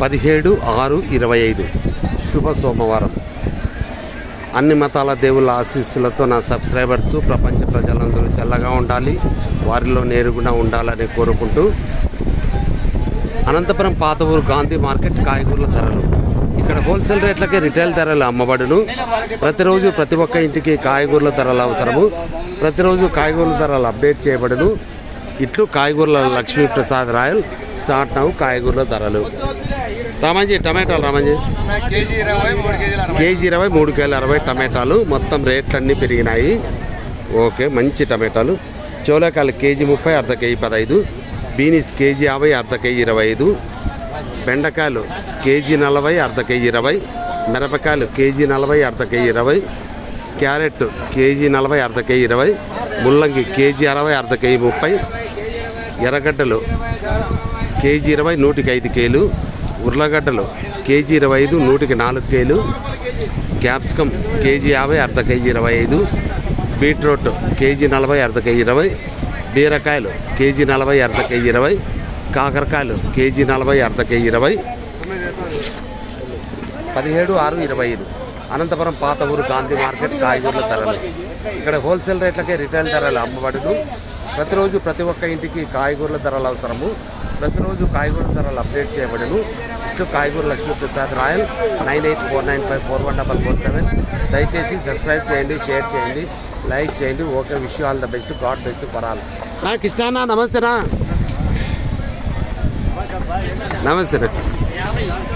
పదిహేడు ఆరు ఇరవై ఐదు. శుభ సోమవారం. అన్ని మతాల దేవుళ్ళ ఆశీస్సులతో నా సబ్స్క్రైబర్స్ ప్రపంచ ప్రజలందరూ చల్లగా ఉండాలి వారిలో నేరుగుణ ఉండాలని కోరుకుంటూ అనంతపురం పాత ఊరు గాంధీ మార్కెట్ కాయగూరల ధరలు. ఇక్కడ హోల్సేల్ రేట్లకే రిటైల్ ధరలు అమ్మబడును. ప్రతిరోజు ప్రతి ఒక్క ఇంటికి కాయగూరల ధరలు అవసరము. ప్రతిరోజు కాయగూరల ధరలు అప్డేట్ చేయబడును. ఇట్లు కాయగూరల లక్ష్మీప్రసాద్ రాయల్. స్టార్ట్ నవ్వు కాయగూరల ధరలు. రామాజీ టమాటాలు రామాజీ. కేజీ ఇరవై మూడు అరవై కేజీల అరవై టమాటాలు. మొత్తం రేట్లన్నీ పెరిగినాయి. ఓకే మంచి టమాటాలు. చోలకాయలు కేజీ ముప్పై అర్ధ కేజీ పదహైదు. బీనీస్ కేజీ యాభై అర్ధ కేజీ ఇరవై ఐదు. బెండకాయలు కేజీ నలభై అర్ధ కేజీ ఇరవై. మిరపకాయలు కేజీ నలభై అర్ధ కేజీ ఇరవై. క్యారెట్ కేజీ నలభై అర్ధ కేజీ ఇరవై. ముల్లంగి కేజీ అరవై అర్ధ కేజీ ముప్పై. ఎర్రగడ్డలు కేజీ ఇరవై నూటికి ఐదు కేలు ఉర్లగడ్డలు కేజీ ఇరవై ఐదు నూటికి నాలుగు కేలు క్యాప్సికమ్ కేజీ యాభై అర్ధ కేజీ ఇరవై ఐదు బీట్రూట్ కేజీ నలభై అర్ధ కేజీ ఇరవై బీరకాయలు కేజీ నలభై అర్ధ కేజీ ఇరవై కాకరకాయలు కేజీ నలభై అర్ధ కేజీ ఇరవై పదిహేడు ఆరు ఇరవై ఐదు. అనంతపురం పాత ఊరు గాంధీ మార్కెట్ కాయగూరల ధరలు. ఇక్కడ హోల్సేల్ రేట్లకే రిటైల్ ధరలు అమ్మబడును. ప్రతిరోజు ప్రతి ఒక్క ఇంటికి కాయగూరల ధరలు అవసరము. ప్రతిరోజు కాయగూరల ధరలు అప్డేట్ చేయబడును ఇట్లు కాయగూర Lakshmiprasad royal nine eight four nine five four one double four seven. దయచేసి సబ్స్క్రైబ్ చేయండి షేర్ చేయండి లైక్ చేయండి. Okay wish all the best. God best for all. నాకు ఇష్టానా నమస్తేనా నమస్తే